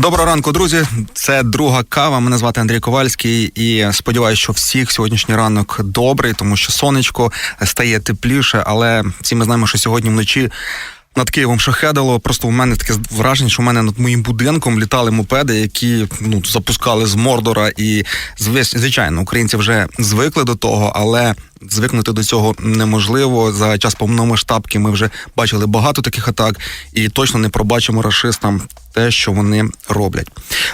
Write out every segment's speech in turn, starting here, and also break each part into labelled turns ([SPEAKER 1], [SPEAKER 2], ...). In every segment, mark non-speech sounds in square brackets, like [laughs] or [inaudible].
[SPEAKER 1] Доброго ранку, друзі. Це друга кава. Мене звати Андрій Ковальський, і сподіваюся, що всіх сьогоднішній ранок добрий, тому що сонечко стає тепліше. Але всі ми знаємо, що сьогодні вночі. Над Києвом шахедило. Просто у мене таке враження, що в мене над моїм будинком літали мопеди, які ну запускали з Мордора. І звичайно, українці вже звикли до того, але звикнути до цього неможливо. За час повномасштабки ми вже бачили багато таких атак, і точно не пробачимо расистам те, що вони роблять.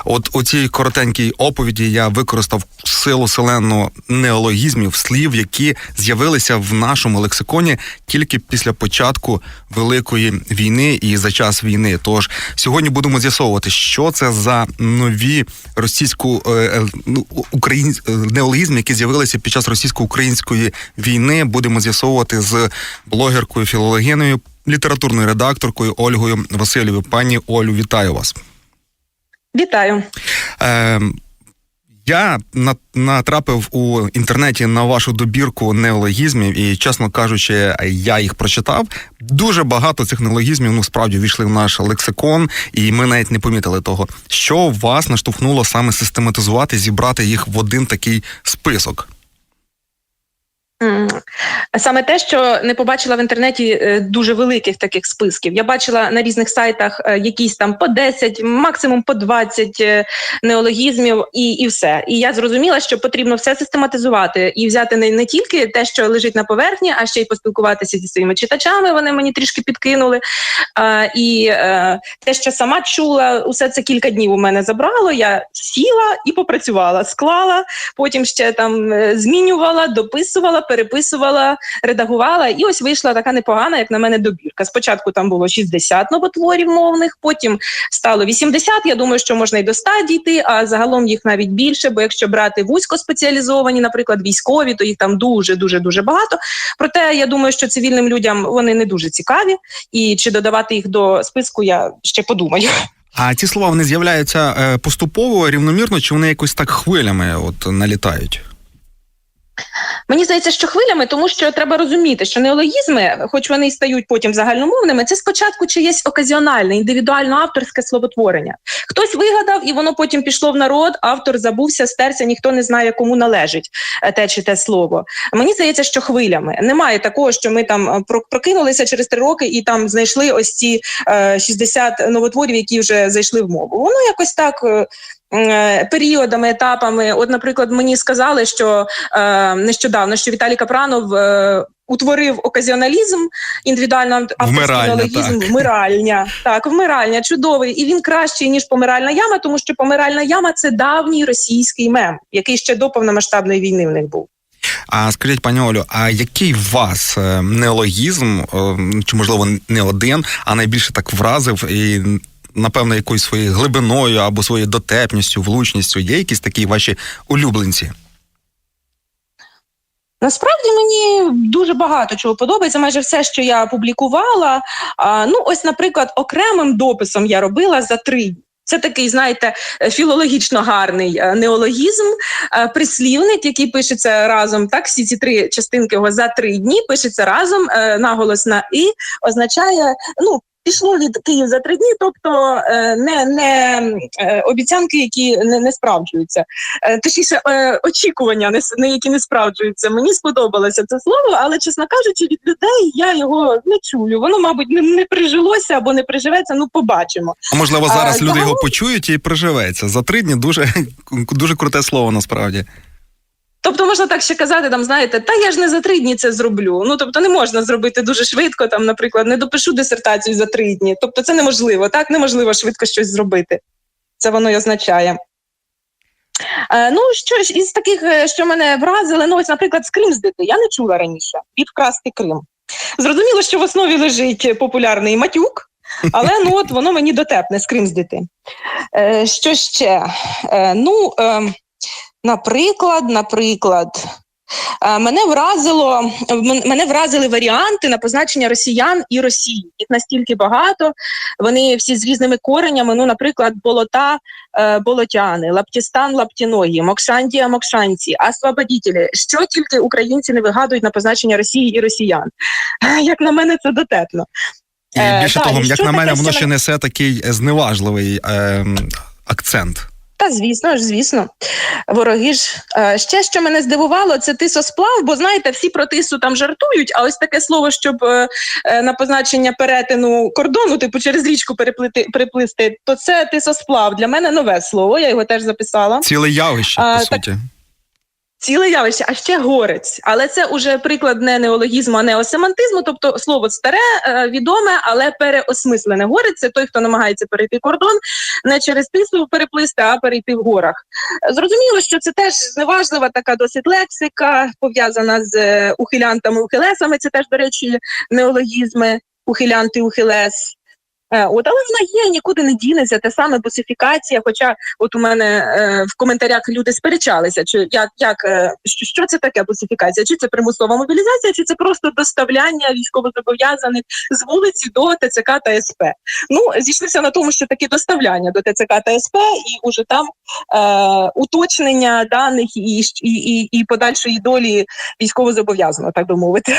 [SPEAKER 1] От у цій коротенькій оповіді я використав силу селену неологізмів, слів, які з'явилися в нашому лексиконі тільки після початку великої війни і за час війни. Тож сьогодні будемо з'ясовувати, що це за нові російсько е, ну, українсь неологізми, які з'явилися під час російсько-української війни. Будемо з'ясовувати з блогеркою філологиною літературною редакторкою Ольгою Васильєвою. Пані Олю, вітаю вас.
[SPEAKER 2] Вітаю.
[SPEAKER 1] Е, я натрапив у інтернеті на вашу добірку неологізмів, і, чесно кажучи, я їх прочитав. Дуже багато цих неологізмів ну справді війшли в наш лексикон, і ми навіть не помітили того, що вас наштовхнуло саме систематизувати, зібрати їх в один такий список.
[SPEAKER 2] Саме те, що не побачила в інтернеті е, дуже великих таких списків. Я бачила на різних сайтах е, якісь там по 10, максимум по 20 е, неологізмів, і і все. І я зрозуміла, що потрібно все систематизувати і взяти не, не тільки те, що лежить на поверхні, а ще й поспілкуватися зі своїми читачами. Вони мені трішки підкинули. А, І а, те, що сама чула, усе це кілька днів у мене забрало. Я сіла і попрацювала, склала, потім ще там змінювала, дописувала переписувала, редагувала, і ось вийшла така непогана, як на мене, добірка. Спочатку там було 60 новотворів мовних, потім стало 80, Я думаю, що можна й до 100 дійти, а загалом їх навіть більше. Бо якщо брати вузькоспеціалізовані, наприклад, військові, то їх там дуже дуже дуже багато. Проте я думаю, що цивільним людям вони не дуже цікаві, і чи додавати їх до списку, я ще подумаю.
[SPEAKER 1] А ці слова вони з'являються е, поступово рівномірно, чи вони якось так хвилями от налітають?
[SPEAKER 2] Мені здається, що хвилями, тому що треба розуміти, що неологізми, хоч вони і стають потім загальномовними, це спочатку чиєсь оказіональне, індивідуально авторське словотворення. Хтось вигадав, і воно потім пішло в народ. Автор забувся, стерся, ніхто не знає, кому належить е, те чи те слово. Мені здається, що хвилями немає такого, що ми там е, прокинулися через три роки і там знайшли ось ці е, 60 новотворів, які вже зайшли в мову. Воно якось так е, Е, періодами, етапами. От, наприклад, мені сказали, що е, нещодавно що Віталій Капранов е, утворив оказіоналізм, індивідуально авторський вмиральня. Так, вмиральня, чудовий, і він кращий ніж помиральна яма, тому що помиральна яма це давній російський мем, який ще до повномасштабної війни в них був.
[SPEAKER 1] А скажіть, пані Олю, а який вас е, неологізм, е, чи можливо не один, а найбільше так вразив і напевно, якоюсь своєю глибиною або своєю дотепністю, влучністю? Є якісь такі ваші улюбленці?
[SPEAKER 2] Насправді мені дуже багато чого подобається. Майже все, що я публікувала. А, Ну, ось, наприклад, окремим дописом я робила за три. Це такий, знаєте, філологічно гарний е, неологізм, е, прислівник, який пишеться разом. Так, всі ці три частинки його за три дні пишеться разом. Е, наголос на і означає ну пішло від Київ за три дні, тобто е, не не е, обіцянки, які не не справджуються, е, точніше очікування, не, які не справджуються. Мені сподобалося це слово, але чесно кажучи, від людей я його не чую. Воно, мабуть, не, не прижилося або не приживеться. Ну, побачимо.
[SPEAKER 1] А можливо, зараз а, люди того... його почують і приживеться за три дні. Дуже [laughs] дуже круте слово насправді.
[SPEAKER 2] Тобто можна так ще казати, там знаєте, та я ж не за три дні це зроблю. Ну тобто не можна зробити дуже швидко. Там, наприклад, не допишу дисертацію за три дні. Тобто, це неможливо. Так неможливо швидко щось зробити. Це воно й означає. Е, ну, що ж із таких, е, що мене вразили, ну ось, наприклад, скримздити. Я не чула раніше відкрасти Крим. Зрозуміло, що в основі лежить популярний матюк, але ну от воно мені дотепне скримздити. Е, Що ще? Е, Ну. Е, Наприклад, наприклад, Е, Мене вразило мене вразили варіанти на позначення росіян і Росії. Їх настільки багато. Вони всі з різними коренями. Ну, наприклад, болота, е, болотяни, лаптістан, лаптіногі, мокшандія, мокшанці, освободітелі. Що тільки українці не вигадують на позначення Росії і росіян. Е, [laughs] Як на мене, це дотепно.
[SPEAKER 1] І
[SPEAKER 2] Е,
[SPEAKER 1] більше
[SPEAKER 2] далі,
[SPEAKER 1] того, як на мене, воно
[SPEAKER 2] ще
[SPEAKER 1] несе такий зневажливий е, акцент.
[SPEAKER 2] Та звісно ж, звісно, вороги ж Е, ще що мене здивувало, це тисосплав, бо знаєте, всі про тису там жартують. А ось таке слово, щоб е, е, на позначення перетину кордону, типу через річку переплити переплисти, то це тисосплав. Для мене нове слово. Я його теж записала.
[SPEAKER 1] Ціле явище,
[SPEAKER 2] А,
[SPEAKER 1] по
[SPEAKER 2] так-
[SPEAKER 1] суті.
[SPEAKER 2] Ціле явище, а ще горець. Але це уже приклад не неологізму, а неосемантизму. Тобто слово старе, е, відоме, але переосмислене. Горець це той, хто намагається перейти кордон не через тису переплисти, а перейти в горах. Зрозуміло, що це теж зневажлива така досить лексика, пов'язана з е, ухилянтами, ухилесами. Це теж, до речі, неологізми, ухилянти, ухилес. Е, От, але вона є, нікуди не дінеться, те саме босифікація. Хоча от у мене е, в коментарях люди сперечалися, чи як, як е, що, що це таке босифікація? Чи це примусова мобілізація, чи це просто доставляння військовозобов'язаних з вулиці до ТЦК та СП? Ну зійшлися на тому, що таке доставляння до ТЦК та СП, і уже там е, уточнення даних і, і, і, і подальшої долі військовозобов'язаного, так би мовити.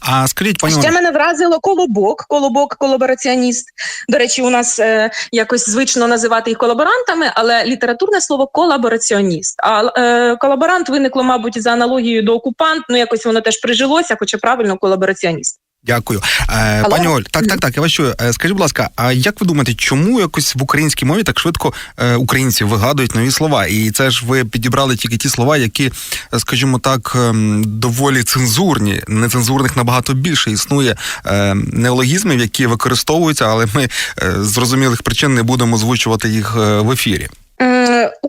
[SPEAKER 1] А скажіть, пані
[SPEAKER 2] Ще мене вразило колобок, колобок, колабораціоніст. До речі, у нас е, якось звично називати їх колаборантами, але літературне слово колабораціоніст. А е, колаборант виникло, мабуть, за аналогією до окупант. Ну якось воно теж прижилося, хоча правильно колабораціоніст.
[SPEAKER 1] Дякую. Е,
[SPEAKER 2] Алло?
[SPEAKER 1] пані Оль, так, так, так, я вас чую. Е, Скажіть, будь ласка, а як ви думаєте, чому якось в українській мові так швидко е, українці вигадують нові слова? І це ж ви підібрали тільки ті слова, які, скажімо так, ем, доволі цензурні. Нецензурних набагато більше існує неологізмів, які використовуються, але ми з зрозумілих причин не будемо озвучувати їх в ефірі.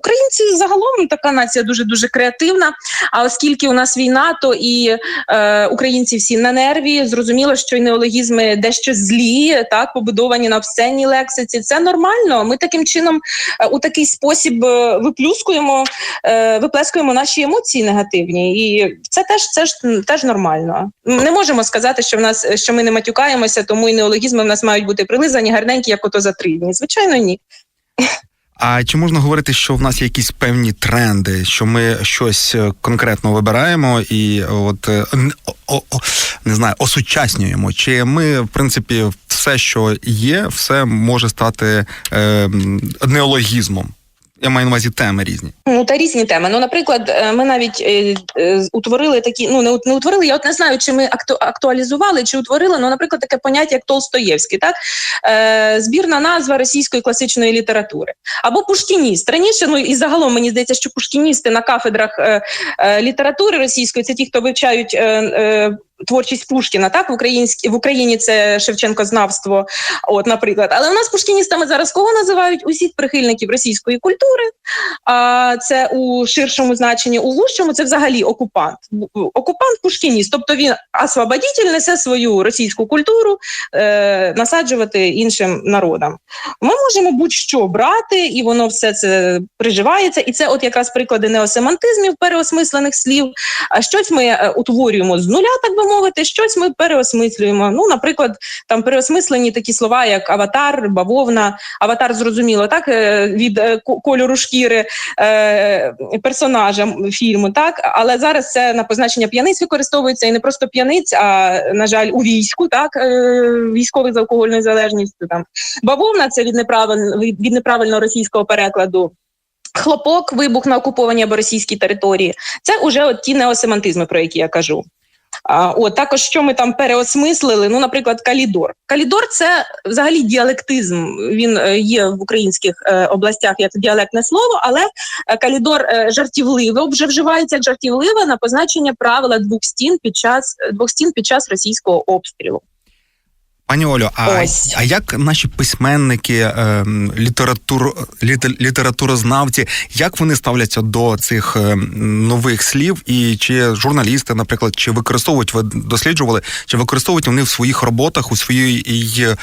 [SPEAKER 2] Українці загалом така нація дуже дуже креативна. А оскільки у нас війна, то і е, українці всі на нерві. Зрозуміло, що й неологізми дещо злі, так побудовані на обсценній лексиці. Це нормально. Ми таким чином е, у такий спосіб е, виплюскуємо, е, виплескуємо наші емоції негативні, і це теж це ж теж нормально. Не можемо сказати, що в нас що ми не матюкаємося, тому і неологізми в нас мають бути прилизані, гарненькі, як ото за три дні. Звичайно, ні.
[SPEAKER 1] А чи можна говорити, що в нас є якісь певні тренди, що ми щось е, конкретно вибираємо і от е, не знаю, осучаснюємо? Чи ми, в принципі, все, що є, все може стати е, неологізмом? Я маю на увазі теми різні.
[SPEAKER 2] Ну та різні теми. Ну, наприклад, е, ми навіть е, е, утворили такі. Ну не, не утворили. Я от не знаю, чи ми акту, актуалізували, чи утворили. Ну, наприклад, таке поняття як Толстоєвський, так е, збірна назва російської класичної літератури або пушкініст. Раніше, ну і загалом мені здається, що пушкіністи на кафедрах е, е, літератури російської це ті, хто вивчають. Е, е, Творчість Пушкіна, так в українській в Україні це Шевченкознавство, от, наприклад. Але у нас пушкіністами зараз кого називають усіх прихильників російської культури, а це у ширшому значенні, у вужчому це взагалі окупант. Окупант пушкініст, тобто він освободитель несе свою російську культуру е, насаджувати іншим народам. Ми можемо будь-що брати, і воно все це приживається. І це, от якраз приклади неосемантизмів, переосмислених слів. А щось ми е, утворюємо з нуля, так би мовити, щось ми переосмислюємо. Ну, наприклад, там переосмислені такі слова, як аватар, бавовна, аватар зрозуміло, так е, від е, кольору шкіри е, персонажа фільму, так але зараз це на позначення п'яниць використовується і не просто п'яниць, а на жаль, у війську, так військових з алкогольною залежністю. Там бавовна це від неправильно від неправильного російського перекладу. Хлопок, вибух на окупованій або російській території. Це уже от ті неосемантизми, про які я кажу. От також що ми там переосмислили. Ну, наприклад, калідор. Калідор це взагалі діалектизм. Він е, є в українських е, областях як діалектне слово, але е, калідор жартівливе вже вживається як жартівливе на позначення правила двох стін під час двох стін під час російського обстрілу.
[SPEAKER 1] Пані Олю, а,
[SPEAKER 2] Ось.
[SPEAKER 1] а як наші письменники, е, літератур, літер, літературознавці, як вони ставляться до цих е, нових слів? І чи журналісти, наприклад, чи використовують ви досліджували, чи використовують вони в своїх роботах, у своїй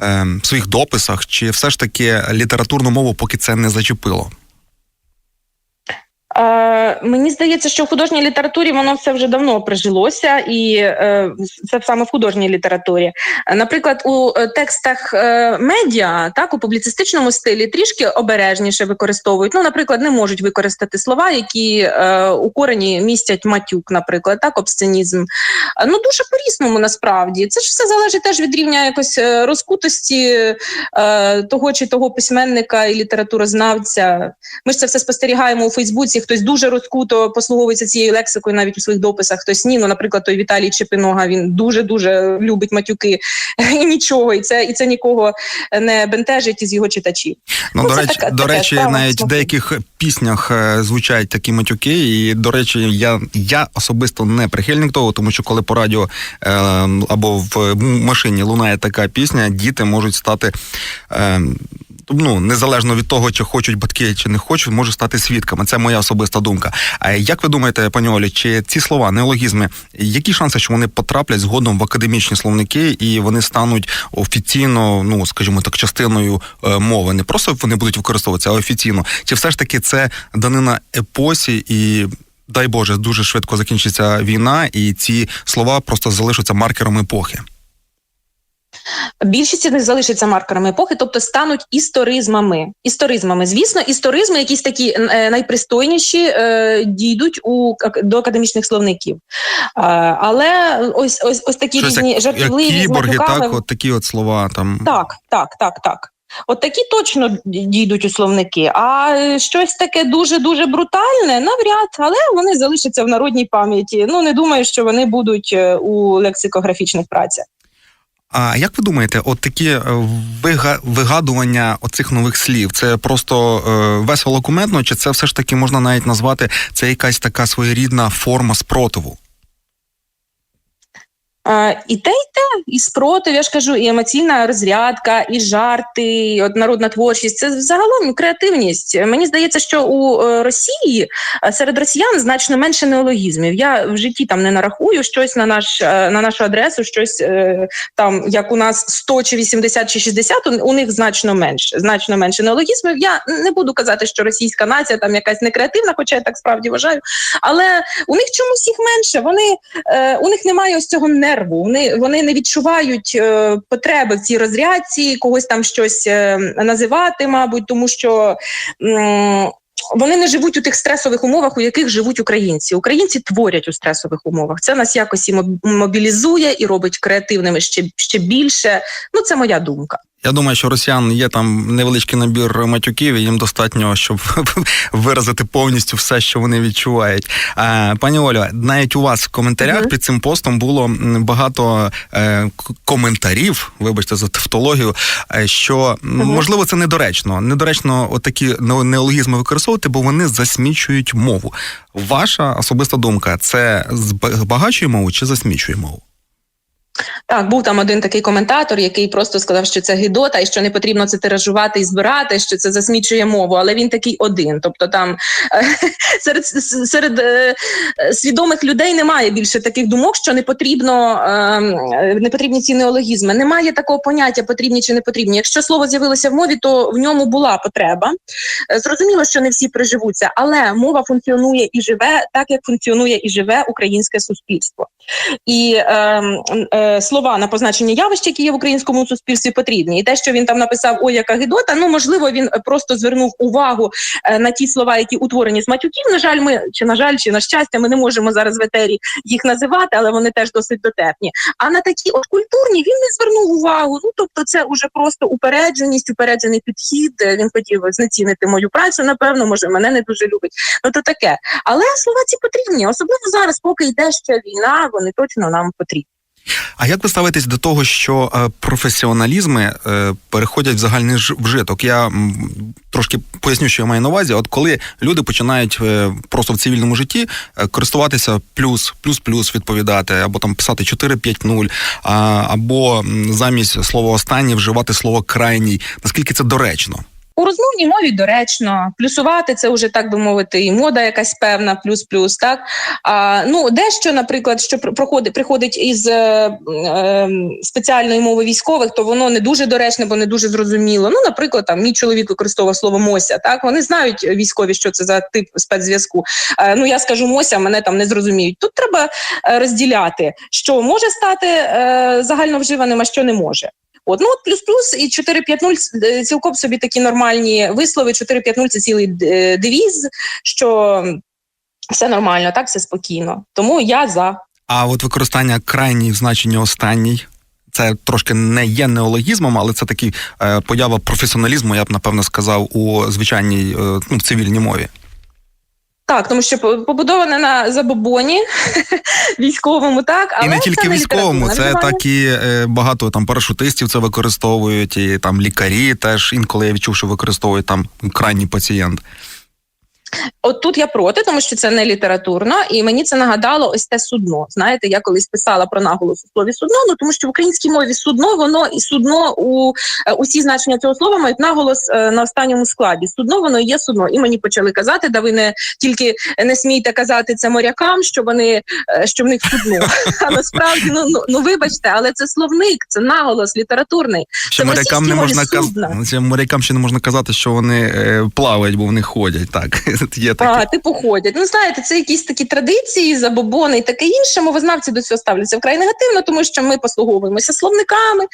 [SPEAKER 1] е, своїх дописах, чи все ж таки літературну мову поки це не зачепило?
[SPEAKER 2] Е, мені здається, що в художній літературі воно все вже давно прижилося, і е, це саме в художній літературі. Наприклад, у е, текстах е, медіа, так у публіцистичному стилі трішки обережніше використовують. Ну, наприклад, не можуть використати слова, які е, у корені містять матюк, наприклад, так, обсценізм. Ну дуже по-різному насправді. Це ж все залежить теж від рівня якось е, розкутості е, того чи того письменника і літературознавця. Ми ж це все спостерігаємо у Фейсбуці. Хтось дуже розкуто послуговується цією лексикою навіть у своїх дописах, хтось ні. Ну, наприклад, той Віталій Чепинога він дуже дуже любить матюки [laughs] і нічого, і це і це нікого не бентежить із його читачів.
[SPEAKER 1] Ну,
[SPEAKER 2] Ну,
[SPEAKER 1] до речі,
[SPEAKER 2] така-
[SPEAKER 1] до
[SPEAKER 2] така
[SPEAKER 1] речі,
[SPEAKER 2] справа,
[SPEAKER 1] навіть в деяких піснях е, звучать такі матюки. І, до речі, я, я особисто не прихильник того, тому що коли по радіо е, або в машині лунає така пісня, діти можуть стати. Е, Ну, незалежно від того, чи хочуть батьки, чи не хочуть, можуть стати свідками. Це моя особиста думка. А як ви думаєте, пані Олі, чи ці слова, неологізми, які шанси, що вони потраплять згодом в академічні словники і вони стануть офіційно, ну скажімо так, частиною е, мови? Не просто вони будуть використовуватися, а офіційно. Чи все ж таки це данина епосі і. Дай Боже, дуже швидко закінчиться війна, і ці слова просто залишаться маркером епохи.
[SPEAKER 2] Більшість з них залишиться маркерами епохи, тобто стануть історизмами. Історизмами, звісно, історизми, якісь такі е, найпристойніші, е, дійдуть у до академічних словників. Е, але ось ось ось такі
[SPEAKER 1] Щось
[SPEAKER 2] різні
[SPEAKER 1] як, як
[SPEAKER 2] жартівливі з
[SPEAKER 1] кіборги, так, от такі от слова там.
[SPEAKER 2] Так, так, так, так. От такі точно дійдуть у словники. А е, щось таке дуже дуже брутальне, навряд, але вони залишаться в народній пам'яті. Ну не думаю, що вони будуть у лексикографічних працях.
[SPEAKER 1] А як ви думаєте, от такі е, вигадування оцих нових слів, це просто е, весело кумедно, чи це все ж таки можна навіть назвати це якась така своєрідна форма спротиву?
[SPEAKER 2] І те, і те, і спротив, я ж кажу, і емоційна розрядка, і жарти, і от творчість. Це загалом креативність. Мені здається, що у е, Росії е, серед росіян значно менше неологізмів. Я в житті там не нарахую щось на наш е, на нашу адресу, щось там, як у нас 100 чи 80 чи 60, у, них значно менше. Значно менше неологізмів. Я не буду казати, що російська нація там якась некреативна, хоча я так справді вважаю. Але у них чомусь їх менше. Вони у них немає ось цього нерву. Вони вони не відчувають е, потреби в цій розрядці, когось там щось е, називати, мабуть, тому що. Е, вони не живуть у тих стресових умовах, у яких живуть українці. Українці творять у стресових умовах. Це нас якось і мобілізує і робить креативними ще, ще більше. Ну, це моя думка.
[SPEAKER 1] Я думаю, що росіян є там невеличкий набір матюків, і їм достатньо, щоб [laughs] виразити повністю все, що вони відчувають. Пані Олю, навіть у вас в коментарях
[SPEAKER 2] Мгм.
[SPEAKER 1] під цим постом було багато е, коментарів, вибачте за тавтологію, е, що можливо це недоречно. Недоречно отакі не- неологізми використовувати, бо вони засмічують мову. Ваша особиста думка це збагачує мову чи засмічує мову?
[SPEAKER 2] Так, був там один такий коментатор, який просто сказав, що це гидота, і що не потрібно це тиражувати і збирати, що це засмічує мову. Але він такий один. Тобто, там е, [laughs] серед серед е, свідомих людей немає більше таких думок, що не потрібно е, не потрібні ці неологізми. Немає такого поняття потрібні чи не потрібні. Якщо слово з'явилося в мові, то в ньому була потреба. Е, Зрозуміло, що не всі приживуться, але мова функціонує і живе так, як функціонує і живе українське суспільство. І е, е, слова на позначення явищ, які є в українському суспільстві, потрібні. І те, що він там написав Ой, яка гидота, ну можливо, він просто звернув увагу е, на ті слова, які утворені з матюків. На жаль, ми чи на жаль, чи на щастя, ми не можемо зараз в етері їх називати, але вони теж досить дотепні. А на такі от культурні він не звернув увагу. Ну тобто, це уже просто упередженість, упереджений підхід. Е, Він хотів знецінити мою працю. Напевно, може, мене не дуже любить. Ну то таке. Але слова ці потрібні, особливо зараз, поки йде ще війна, вони точно нам потрібні.
[SPEAKER 1] А як ви ставитесь до того, що е, професіоналізми е, переходять в загальний вжиток? Я трошки поясню, що я маю на увазі. От коли люди починають е, просто в цивільному житті користуватися плюс, плюс-плюс відповідати, або там писати 4-5-0, а, або замість слова останній вживати слово крайній, наскільки це доречно?
[SPEAKER 2] У розмовній мові доречно, плюсувати це вже так би мовити, і мода якась певна, плюс-плюс. Так а, ну дещо, наприклад, що проходить приходить із е, е, спеціальної мови військових, то воно не дуже доречне, бо не дуже зрозуміло. Ну, наприклад, там мій чоловік використовував слово мося. Так вони знають військові, що це за тип спецзв'язку. Е, ну я скажу мося, мене там не зрозуміють. Тут треба е, розділяти, що може стати е, загальновживаним, а що не може. От, ну плюс-плюс і 4-5-0 е, цілком собі такі нормальні вислови. 4-5-0 це цілий е, девіз, що все нормально, так все спокійно. Тому я за.
[SPEAKER 1] А от використання крайній в значенні останній. Це трошки не є неологізмом, але це такий е, поява професіоналізму, я б напевно сказав, у звичайній е, ну, цивільній мові.
[SPEAKER 2] Так, тому що по- побудоване на забобоні [laughs] військовому, так але
[SPEAKER 1] і не тільки
[SPEAKER 2] це не
[SPEAKER 1] військовому, це так і е, багато там парашутистів це використовують, і там лікарі теж інколи я відчув, що використовують там крайній пацієнт.
[SPEAKER 2] От тут я проти, тому що це не літературно, і мені це нагадало ось те судно. Знаєте, я колись писала про наголос у слові судно. Ну тому що в українській мові судно, воно і судно у е, усі значення цього слова мають наголос е, на останньому складі. Судно воно і є судно. І мені почали казати, да ви не тільки не смійте казати це морякам, що вони е, що в них судно. [laughs] А насправді ну, ну ну вибачте, але це словник, це наголос літературний.
[SPEAKER 1] Ще морякам не можна казати. Морякам ще не можна казати, що вони плавають, бо вони ходять. Так [laughs] є таке.
[SPEAKER 2] А, типу ходять. Ну знаєте, це якісь такі традиції, забобони і таке інше. Мовознавці до цього ставляться вкрай негативно, тому що ми послуговуємося словниками,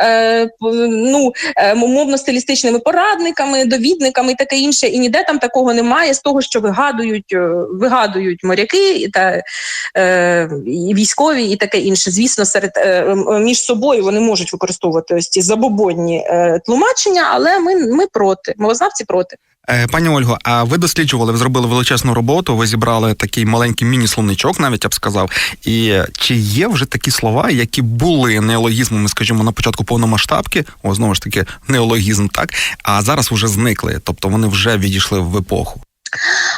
[SPEAKER 2] е, ну е, мовно-стилістичними порадниками, довідниками і таке інше. І ніде там такого немає з того, що вигадують, е, вигадують моряки та е, військові, і таке інше. Звісно, серед е, між собою вони можуть використовувати ось ці забобонні е, тлумачення, але ми, ми проти. Мовознавці проти.
[SPEAKER 1] Е, Пані Ольго, а ви досліджували, ви зробили величезну роботу, ви зібрали такий маленький міні-словничок, навіть я б сказав. І чи є вже такі слова, які були неологізмами, скажімо, на початку повномасштабки, о, знову ж таки, неологізм, так, а зараз вже зникли, тобто вони вже відійшли в епоху.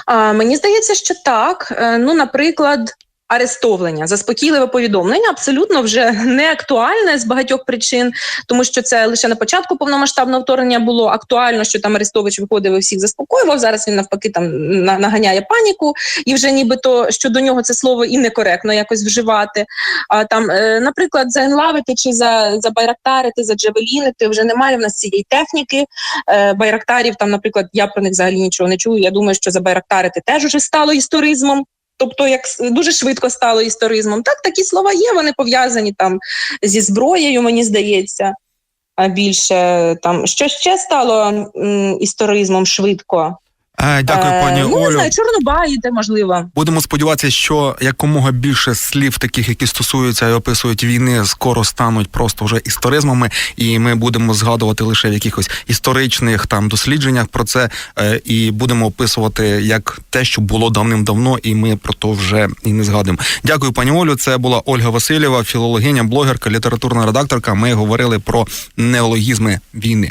[SPEAKER 2] А, мені здається, що так. Е, Ну, наприклад, арестовлення, заспокійливе повідомлення абсолютно вже не актуальне з багатьох причин, тому що це лише на початку повномасштабного вторгнення було актуально, що там Арестович виходив і всіх заспокоював. Зараз він навпаки там на- наганяє паніку, і вже нібито щодо нього це слово і некоректно якось вживати. А там, е, наприклад, заенлавити чи за, за байрактарити, за джавелінити вже немає в нас цієї техніки. Е, байрактарів там, наприклад, я про них взагалі нічого не чую. Я думаю, що за байрактарити теж уже стало історизмом. Тобто, як дуже швидко стало історизмом. Так, такі слова є, вони пов'язані там зі зброєю, мені здається. А більше там що ще стало м, історизмом швидко.
[SPEAKER 1] Е, дякую,
[SPEAKER 2] Е,
[SPEAKER 1] пані
[SPEAKER 2] ну, не
[SPEAKER 1] Олю.
[SPEAKER 2] знаю, Чорнобаїте, можливо.
[SPEAKER 1] Будемо сподіватися, що якомога більше слів, таких, які стосуються і описують війни, скоро стануть просто вже історизмами, і ми будемо згадувати лише в якихось історичних там дослідженнях про це, е, і будемо описувати як те, що було давним-давно, і ми про то вже і не згадуємо. Дякую, пані Олю. Це була Ольга Васильєва, філологиня, блогерка, літературна редакторка. Ми говорили про неологізми війни.